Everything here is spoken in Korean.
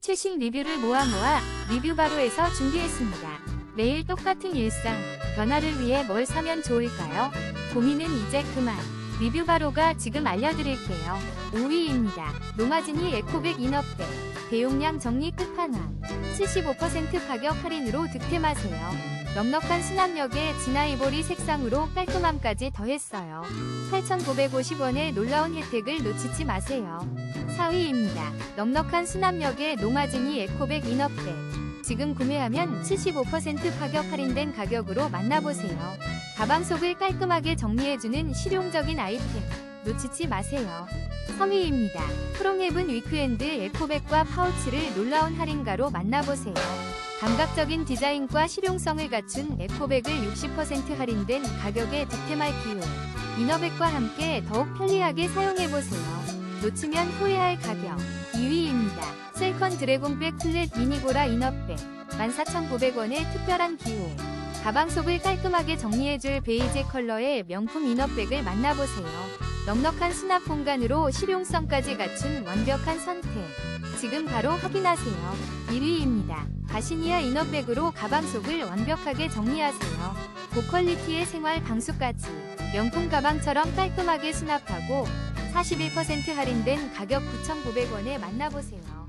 최신 리뷰를 모아 모아 리뷰 바로에서 준비했습니다. 매일 똑같은 일상, 변화를 위해 뭘 사면 좋을까요? 고민은 이제 그만. 리뷰 바로가 지금 알려드릴게요. 5위입니다. 노마진이 에코백 이너백. 대용량 정리 끝판왕. 75% 가격 할인으로 득템하세요. 넉넉한 수납력에 진아이보리 색상으로 깔끔함까지 더했어요. 8,950원의 놀라운 혜택을 놓치지 마세요. 4위입니다. 넉넉한 수납력의 노마진이 에코백 이너백. 지금 구매하면 75% 가격 할인된 가격으로 만나보세요. 가방 속을 깔끔하게 정리해주는 실용적인 아이템. 놓치지 마세요. 3위입니다. 프롱헤븐 위크엔드 에코백과 파우치를 놀라운 할인가로 만나보세요. 감각적인 디자인과 실용성을 갖춘 에코백을 60% 할인된 가격에 득템할 기회. 이너백과 함께 더욱 편리하게 사용해보세요. 놓치면 후회할 가격. 2위입니다. 셀컨 드래곤백 플랫 미니고라 이너백. 14,900원의 특별한 기회. 가방 속을 깔끔하게 정리해줄 베이지 컬러의 명품 이너백을 만나보세요. 넉넉한 수납 공간으로 실용성까지 갖춘 완벽한 선택. 지금 바로 확인하세요. 1위입니다. 가시니아 이너백으로 가방 속을 완벽하게 정리하세요. 고퀄리티의 생활 방수까지 명품 가방처럼 깔끔하게 수납하고 41% 할인된 가격 9,900원에 만나보세요.